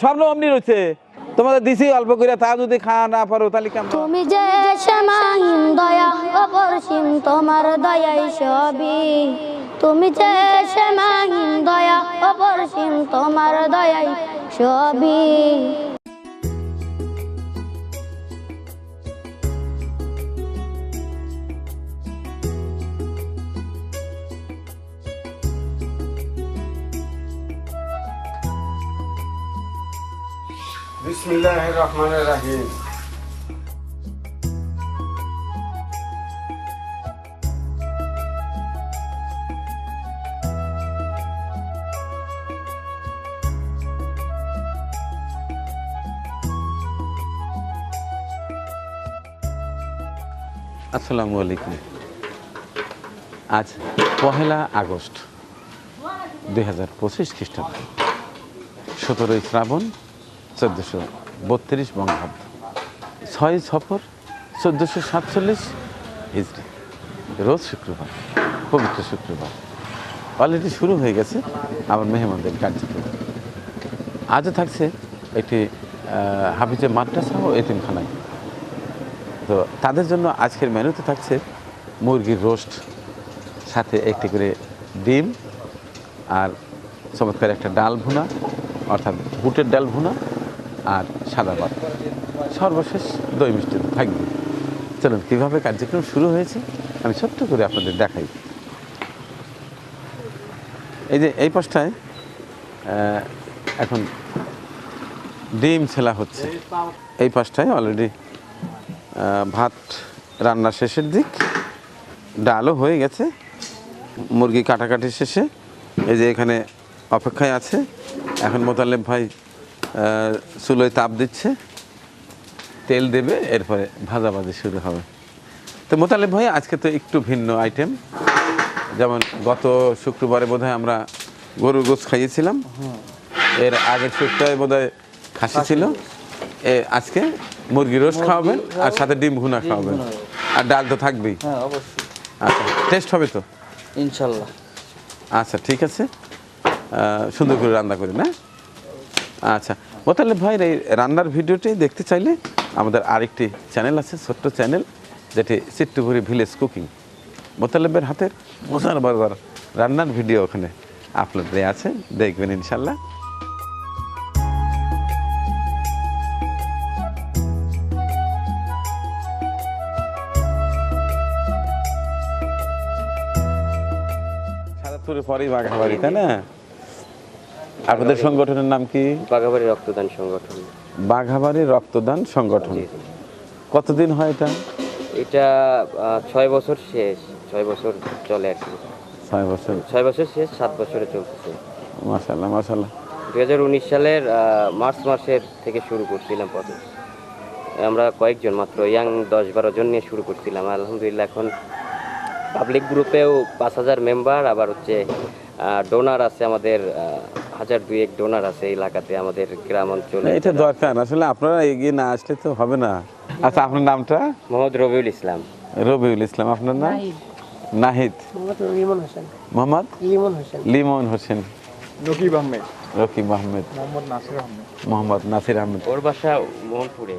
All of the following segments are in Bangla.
স্বপ্ন অমনি রয়েছে। তোমাদের দিছি অল্প করে তা যদি খাওয়া না পারো, তাহলে কেমন? তুমি যে শ্যামাহীন দয়া অপরসীম, তোমার দয়াই সবই। তুমি যে শ্যামাহীন দয়া অপরসীম, তোমার দয়াই সবই। আসসালামু আলাইকুম। আজ পহেলা আগস্ট দুই হাজার পঁচিশ খ্রিস্টাব্দ। সতেরোই শ্রাবণ চোদ্দোশো বত্রিশ বঙ্গাব্দ ছয় সফর, চোদ্দোশো সাতচল্লিশ হিজড়ি। রোজ শুক্রবার, পবিত্র শুক্রবার। অলরেডি শুরু হয়ে গেছে আমার মেহমানদের কার্যক্রম। আজও থাকছে একটি হাফিজে মাদ্রাসা ও এতিমখানায়। তো তাদের জন্য আজকের মেনুতে থাকছে মুরগির রোস্ট, সাথে একটি করে ডিম আর চমৎকার একটা ডাল ভুনা, অর্থাৎ বুটের ডাল ভুনা আর সাদা ভাত সর্বশেষ দই মিষ্টি থাকবে চলুন, কীভাবে কার্যক্রম শুরু হয়েছে আমি ছোট্ট করে আপনাদের দেখাই। এই যে এই পাশটায় এখন ডিম ছেলা হচ্ছে। এই পাশটায় অলরেডি ভাত রান্না শেষের দিক, ডালও হয়ে গেছে, মুরগি কাটাকাটি শেষে। এই যে এখানে অপেক্ষায় আছে, এখন মোতালেব ভাই চুলোয় তাপ দিচ্ছে তেল দেবে এরপরে ভাজাভাজি শুরু হবে। তো মোতালেব ভাই আজকে তো একটু ভিন্ন আইটেম যেমন গত শুক্রবারে বোধহয় আমরা গরুর গোছ খাইয়েছিলাম। এর আগের শুক্রবারে বোধহয় খাসি ছিল। এ আজকে মুরগি রোস্ট খাওয়াবেন আর সাথে ডিম ভুনা খাওয়াবেন। আর ডাল তো থাকবেই। হ্যাঁ আচ্ছা টেস্ট হবে তো? ইনশাল্লাহ। আচ্ছা ঠিক আছে। সুন্দর করে রান্না করি না আচ্ছা মোতালেব ভাইয়ের এই রান্নার ভিডিওটি দেখতে চাইলে আমাদের আরেকটি চ্যানেল আছে, ছোট্ট চ্যানেল, যেটি চিট্টুপুরি ভিলেজ কুকিং। মোতালেবের হাতের মজার বারবার রান্নার ভিডিও ওখানে আপলোড দেওয়া আছে, দেখবেন ইনশাল্লাহ। সাদাপুরের পরেই বাঘাবাড়ি তাই না? আপনাদের সংগঠনের নাম কি? বাঘাবাড়ি রক্তদান সংগঠন। বাঘাবাড়ি রক্তদান সংগঠন। কতদিন হয় এটা? এটা ছয় বছর শেষ। ছয় বছর চলে আর কি। ছয় বছর। ছয় বছর শেষ সাত বছরে চলতেছে। মাসাল্লাহ মাসাল্লাহ দু হাজার উনিশ সালের মার্চ মাসের থেকে শুরু করছিলাম প্রথম আমরা কয়েকজন মাত্র ইয়াং দশ বারো জন নিয়ে শুরু করছিলাম। আলহামদুলিল্লাহ এখন পাবলিক গ্রুপেও পাঁচ হাজার মেম্বার আবার হচ্ছে ডোনার আছে আমাদের হাজার দুয়েক ডোনার আছে এই এলাকাতে আমাদের গ্রাম অঞ্চলে। এটা দরকার। আসলে আপনারা এগিয়ে না আসলে তো হবে না। আচ্ছা আপনার নামটা? মোহাম্মদ রবিউল ইসলাম। রবিউল ইসলাম আপনার নাম? নাহিদ। মোহাম্মদ লিমন হোসেন। নকিব আহমেদ। রকিব আহমেদ। মোহাম্মদ নাসির আহমেদ। মোহাম্মদ নাসির আহমেদ। ওর বাসা মোহনপুরে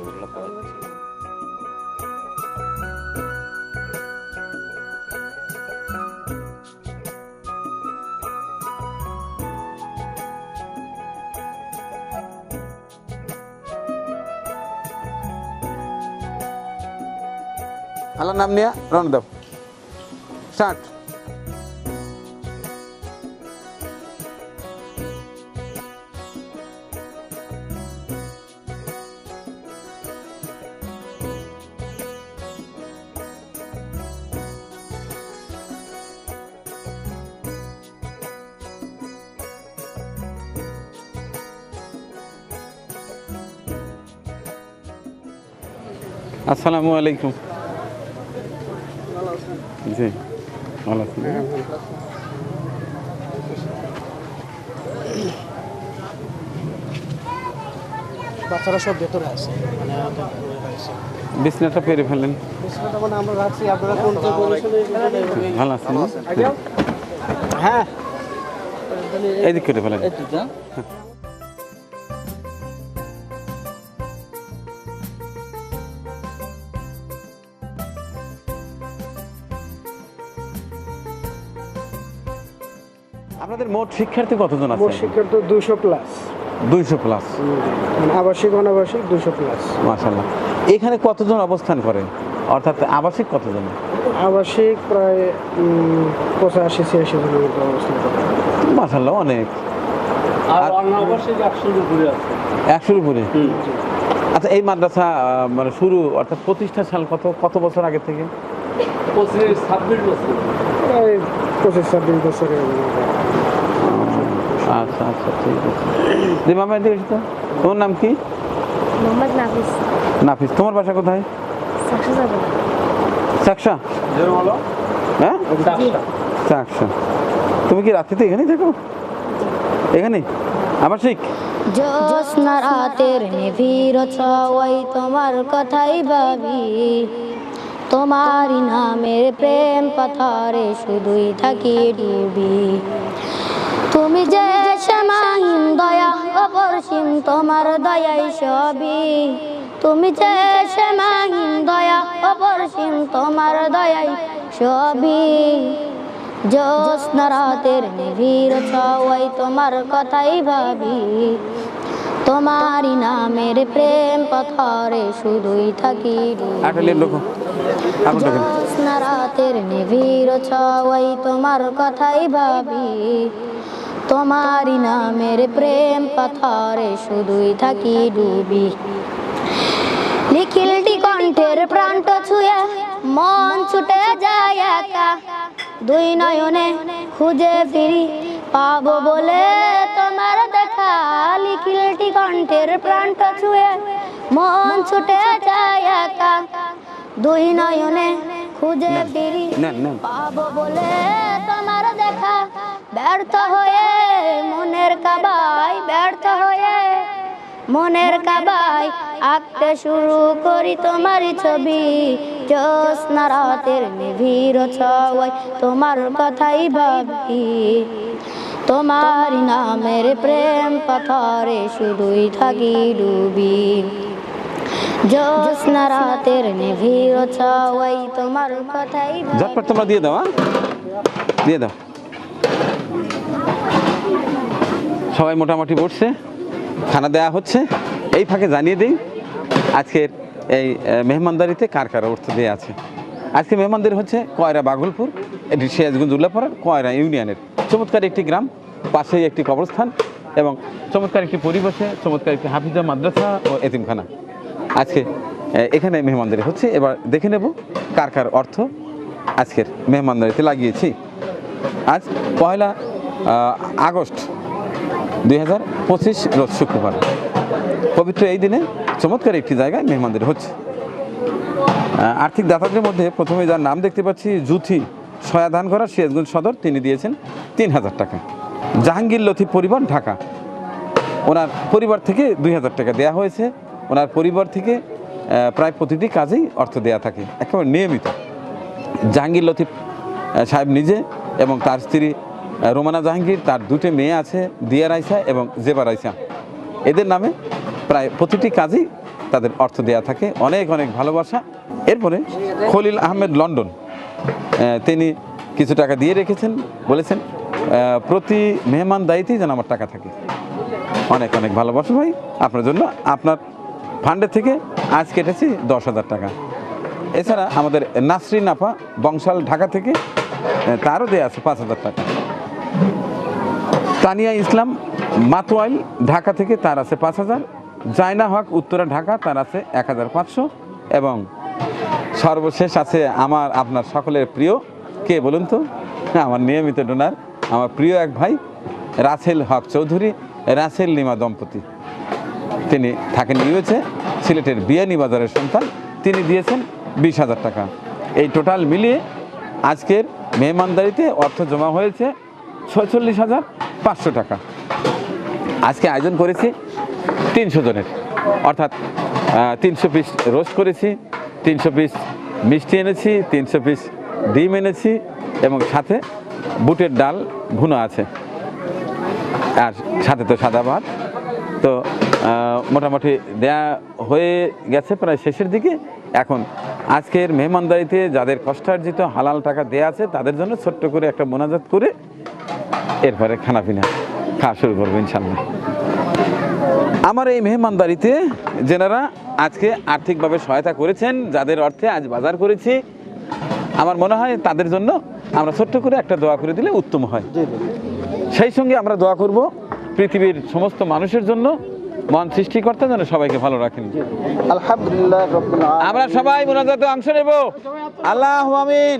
ওগুলো আল্লাহ নাম নিয়ে রওনা দাও স্টার্ট। আসসালামু আলাইকুম। জি ভালো আছেন? বাচ্চারা সব ভেতরে আছে মানে। বিছনাটা পেরে ফেলেন। বিছানাটা মানে আমরা রাখছি আপনারা কোনটা বলেছেন ভালো আছেন? হ্যাঁ। এই দিক করে ফেলেন। আপনাদের মোট শিক্ষার্থী কতজন আছে? শিক্ষার তো দুশো প্লাস দুইশো প্লাস মানে আবাসিক অনাবাসিক দুশো প্লাস মাশাল্লাহ এখানে কতজন অবস্থান করে? অর্থাৎ আবাসিক কতজন? আবাসিক প্রায় উম, পঁচাশি ছিয়াশি জনের মতো অবস্থান করে। মাশাল্লাহ অনেক। আর অনাবশ্যক একশোর উপরে আছে। একশোর উপরে? আচ্ছা এই মাদ্রাসা মানে শুরু অর্থাৎ প্রতিষ্ঠা সাল কত কত বছর আগে থেকে? পঁচিশ ছাব্বিশ বছর। প্রায় পঁচিশ ছাব্বিশ বছরের মতো। আচ্ছা আচ্ছা ঠিক আছে। জি মামা এদিকে এসো তো। তোমার নাম কি? মোহাম্মদ নাফিস। নাফিস তোমার বাসা কোথায়? হলো হ্যাঁ? চাকসা তুমি কি রাত্রিতে এখানেই থাকো? এখানে আবাসিক জ্যোৎস্না রাতের নিবিড় ছয় তোমার কথাই ভাবি। তোমারই নামের প্রেম পাথারে শুধুই থাকি ডুবি। তুমি যে শ্যামাহীন দয়া অপরসীম তোমার দয়াই সবই। তুমি যে শ্যামাহীন দয়া অপরসীম তোমার দয়াই সবই। জ্যোৎস্না রাতের নিবিড় ছয় তোমার কথাই ভাবি। তোমারই নামের প্রেম পথরে শুধুই থাকি রাতের নিবিড় ছয় তোমার কথাই ভাবি। তোমারই নামের প্রেম পথরে শুধুই থাকি ডুবি। লিখিলটি কণ্ঠের প্রান্ত ছুঁয়ে মন ছুটে যায় একা। দুই নয়নে খুঁজে ফিরি পাবো বলে তোমার দেখা। লিখিলটি কণ্ঠের প্রান্ত ছুঁয়ে মন ছুটে যায় একা। দুই নয়নে খুঁজে ফিরি পাবো বলে তোমার দেখা। ব্যর্থ হয়ে মনের কাবাই ব্যর্থ হয়ে মনের কাবাই আঁকতে শুরু করি তোমারই ছবি। জ্যোৎস্না রাতের নিবিড় ছয়, তোমার কথাই ভাবি। তোমার নামের প্রেম পাথরে শুধুই থাকি ডুবি। জ্যোৎস্না রাতের নিবিড় ছয়, তোমার কথাই ঝটপট তোমরা দিয়ে দাও হ্যাঁ? দিয়ে দাও। সবাই মোটামুটি বসছে। খানা দেওয়া হচ্ছে। এই ফাঁকে জানিয়ে দিই, আজকের এই মেহমানদারিতে কার কার অর্থ দিয়ে আছে? আজকে মেহমানদারি হচ্ছে কয়রা বাঘলপুর, এটি সিরাজগঞ্জ উল্লাপাড়ার কয়রা ইউনিয়নের। চমৎকার একটি গ্রাম, পাশেই একটি কবরস্থান এবং চমৎকার একটি পরিবেশে, চমৎকার একটি হাফিজা মাদ্রাসা ও এতিমখানা। আজকে এখানে মেহমানদারি হচ্ছে। এবার দেখে নেব কার কার অর্থ আজকের মেহমানদারিতে লাগিয়েছি। আজ পয়লা আগস্ট দুই হাজার পঁচিশ রোজ শুক্রবার। পবিত্র এই দিনে চমৎকার একটি জায়গায় মেহমানদারি হচ্ছে। আর্থিক দাতাদের মধ্যে প্রথমে যার নাম দেখতে পাচ্ছি, জুথি সয়াধান করা সিরাজগঞ্জ সদর, তিনি দিয়েছেন তিন হাজার টাকা। জাহাঙ্গীর লথি পরিবার, ঢাকা। ওনার পরিবার থেকে দুই হাজার টাকা দেওয়া হয়েছে। ওনার পরিবার থেকে প্রায় প্রতিটি কাজেই অর্থ দেওয়া থাকে, একেবারে নিয়মিত। জাহাঙ্গীর লতিফ সাহেব নিজে এবং তার স্ত্রী রোমানা জাহাঙ্গীর, তার দুটি মেয়ে আছে, দিয়া রাইসা এবং জেবা রাইসা। এদের নামে প্রায় প্রতিটি কাজেই তাদের অর্থ দেওয়া থাকে। অনেক অনেক ভালোবাসা। এরপরে খলিল আহমেদ লন্ডন তিনি কিছু টাকা দিয়ে রেখেছেন, বলেছেন প্রতি মেহমান দায়িত্বেই যেন আমার টাকা থাকে। অনেক অনেক ভালোবাসা ভাই, আপনার জন্য আপনার ফান্ডের থেকে আজ কেটেছি দশ হাজার টাকা। এছাড়া আমাদের নাসরিন আপা বংশাল ঢাকা থেকে তারও দেওয়া আছে পাঁচ হাজার টাকা। তানিয়া ইসলাম, মাতোয়াইল, ঢাকা থেকে তার আছে পাঁচ হাজার। জায়না হক, উত্তরা, ঢাকা, তার আছে এক হাজার পাঁচশো। এবং সর্বশেষ আছে আমার, আপনার সকলের প্রিয়, কে বলুন তো? আমার নিয়মিত ডোনার, আমার প্রিয় এক ভাই, রাসেল হক চৌধুরী, রাসেল লিমা দম্পতি। তিনি থাকেন ইউএসএ, সিলেটের বিয়ানি বাজারের সন্তান। তিনি দিয়েছেন বিশ হাজার টাকা। এই টোটাল মিলিয়ে আজকের মেহমানদারিতে অর্থ জমা হয়েছে ছয়চল্লিশ হাজার পাঁচশো টাকা। আজকে আয়োজন করেছি তিনশো জনের। অর্থাৎ তিনশো পিস রোস্ট করেছি, তিনশো পিস মিষ্টি এনেছি, তিনশো পিস ডিম এনেছি এবং সাথে বুটের ডাল ভুনো আছে। আর সাথে তো সাদা ভাত। তো মোটামুটি দেয়া হয়ে গেছে প্রায় শেষের দিকে। এখন আজকের মেহমানদারিতে যাদের কষ্টার্জিত হালাল টাকা দেয়া আছে তাদের জন্য ছোট্ট করে একটা মোনাজাত করে এরপরে খানা পিনা খাওয়া শুরু করব ইনশাল্লাহ আমার এই মেহমানদারিতে যেনারা আজকে আর্থিকভাবে সহায়তা করেছেন যাদের অর্থে আজ বাজার করেছি আমার মনে হয় তাদের জন্য আমরা ছোট্ট করে একটা দোয়া করে দিলে উত্তম হয়। সেই সঙ্গে আমরা দোয়া করব পৃথিবীর সমস্ত মানুষের জন্য মন সৃষ্টিকর্তা যেন সবাইকে ভালো রাখেন। আলহামদুলিল্লাহ আমরা সবাই মোনাজাতে অংশ নেব। আল্লাহ আমিন।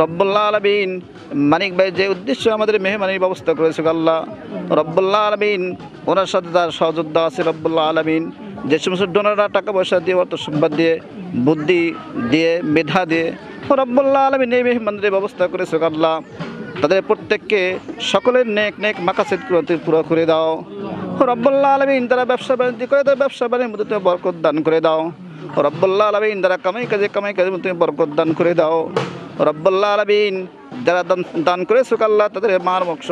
রব্বুল্লাহ আলমিন। মানিক ভাই যে উদ্দেশ্য আমাদের মেহমানির ব্যবস্থা করেছে আল্লাহ। রব্বুল্লাহ আলমিন, ওনার সাথে তার সহযোদ্ধা আছে রব্বুল্লাহ আলমিন। যে সমস্ত ডোনাররা টাকা পয়সা দিয়ে অর্থ সম্পদ দিয়ে, বুদ্ধি দিয়ে, মেধা দিয়ে, রব্বুল্লাহ আলমিন এই মেহমানদের ব্যবস্থা করেছে আল্লাহ। তাদের প্রত্যেককে সকলের নেক নেক মাকাসেদ পুরো করে দাও। রব্বুল্লাহ আলমিন, তারা ব্যবসা বাণিজ্য করে, তাদের ব্যবসা বাণিজ্যের মধ্যে বরকত দান করে দাও। রব্বুল্লাহ আলমিন যারা কামাই কাজে কামাই কাজের মধ্যে তুমি বরকত দান করে দাও। রব্বুল্লাহ আলমিন যারা দান করে সুকাল্লাহ, তাদের মার বংশ,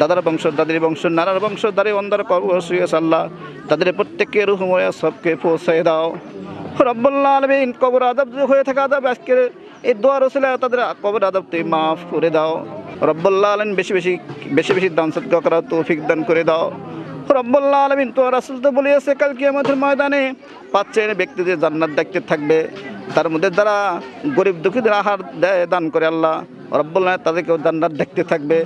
দাদার বংশ, দাদির বংশ, নানার বংশ দাঁড়িয়ে অন্ধার কবস আল্লাহ। তাদের প্রত্যেককে রুহময়া সবকে পৌঁছায় দাও। রব্বুল্লাহ আলমিন কবর আদব হয়ে থাকা আদব আজকের এই দোয়ার রসিলা তাদের কবর আদব তুই মাফ করে দাও। রব্বুল্লাহ আলমিন বেশি বেশি বেশি বেশি দান সদকা করা তৌফিক দান করে দাও। রব্বুল্লাহ আলমিন তো রাসুল তো বলিয়েছে কালকে আমাদের ময়দানে পাঁচ ব্যক্তিদের জান্নাত দেখতে থাকবে। তার মধ্যে যারা গরিব দুঃখীদের আহার দেয়, দান করে আল্লাহ রব্বুল্লাহ তাদেরকেও জান্নাত দেখতে থাকবে।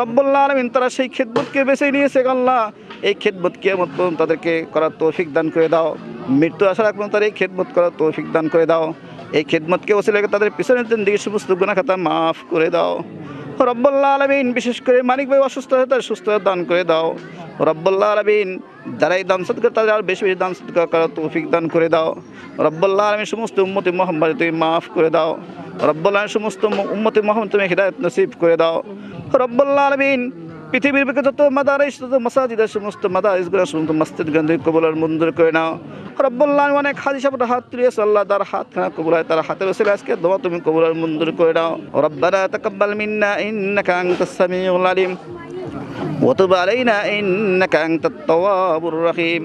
রব্বুল্লাহ আলমিন তারা সেই খেদমতকে বেছে নিয়েছে আল্লাহ। এই খেদমত কিয়ামত পর্যন্ত তাদেরকে করার তৌফিক দান করে দাও। মৃত্যু আসার আগ পর্যন্ত এই খেদমত করার তৌফিক দান করে দাও। এই খেদমতকে ওসিলে তাদের পিছনের দিকে সমস্ত গুণা খাতা মাফ করে দাও। রব্বুল্লাহ আলমিন বিশেষ করে মানিক ভাই অসুস্থ হয়ে তার সুস্থতা দান করে দাও। রব্বুল্লাহ আলমিন যারা এই দান সদকা তাদের আর বেশি বেশি দান সদকা করার তৌফিক দান করে দাও। রব্বুল্লাহ আমি সমস্ত উম্মতি মোহাম্মদ তুমি মাফ করে দাও। রব্বুল্লাহ সমস্ত উম্মতি মোহাম্মদ তুমি হৃদায়ত নসিব করে দাও। রব্বুল্লাহ আলমিন পৃথিবীর বুকে যত মাদারিস তত মাসাজিদের সমস্ত মাদারিসগুলো, সমস্ত মসজিদ গন্ধে কবলার মঞ্জুর করে নাও। রব্বুল্লাহ অনেক হাজি সাহেবের হাত তুলিয়েছে আল্লাহ তার হাত খানা কবুল হয়, তার হাতের ওসিলে আজকে দোয়া তুমি কবুলার মঞ্জুর করে নাও। রব্বানা তাকাব্বাল মিন্না ইন্নাকা আনতাস সামিউল আলিম। وتب علينا إنك أنت التواب الرحيم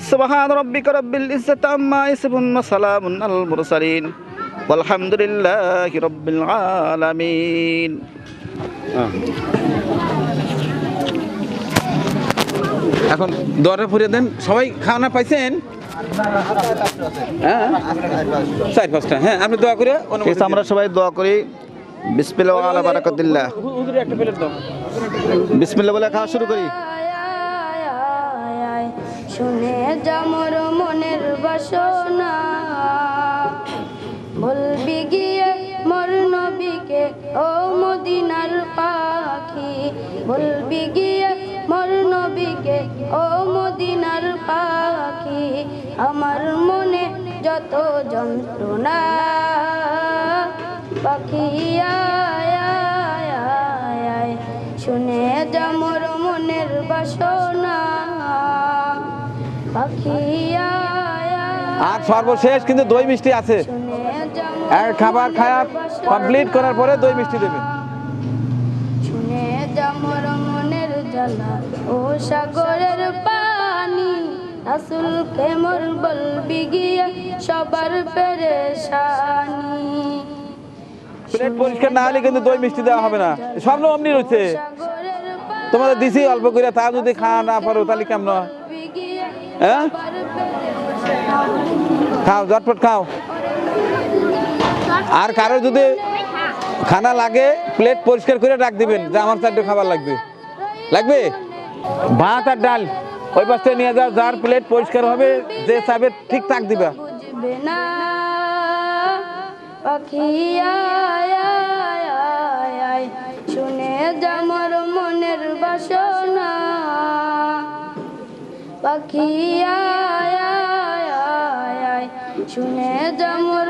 سبحان ربك رب العزة عما يصفون وسلام على المرسلين والحمد لله رب العالمين এখন দোয়াটা ফুরিয়ে দেন সবাই খাওয়ানা পাইছেন হ্যাঁ চার পাঁচটা হ্যাঁ আপনি দোয়া করে অনুমতি দিন। আমরা সবাই দোয়া করি খাওয়া শুরু করি। শুনে যামর মনের বাসনা। বলবি গিয়ে মর নবীকে, ও মদিনার পাখি। বলবি গিয়ে মর নবীকে, ও মদিনার পাখি। আমার মনে যত যন্ত্রণা পাখি শুনে যামর মনের বাসনা। পাখি আর সর্বশেষ কিন্তু দই মিষ্টি আছে। খাবার খায়া কমপ্লিট করার পরে দই মিষ্টি দেবেন শুনে যামর মনের জ্বালা। ও সাগরের পানি আসল কেমর বলবি গিয়ে সবার পেরেশানি। প্লেট পরিষ্কার না হলে কিন্তু দই মিষ্টি দেওয়া হবে না। সব অমনি রয়েছে। তোমাদের দিছি অল্প করে তা যদি খাওয়া না পারো তাহলে কেমন হয়? খাও, ঝটপট খাও। আর কারও যদি খানা লাগে, প্লেট পরিষ্কার করে রাখ দিবেন যে আমার চারটে খাবার লাগবে। লাগবে? ভাত আর ডাল। ওই পাশে নিয়ে যাও, যার প্লেট পরিষ্কার হবে, যে চাবে ঠিক তাক দিবা। পাখি আয়, শুনে যামর মনের বাসনা। পাখি শুনে যামর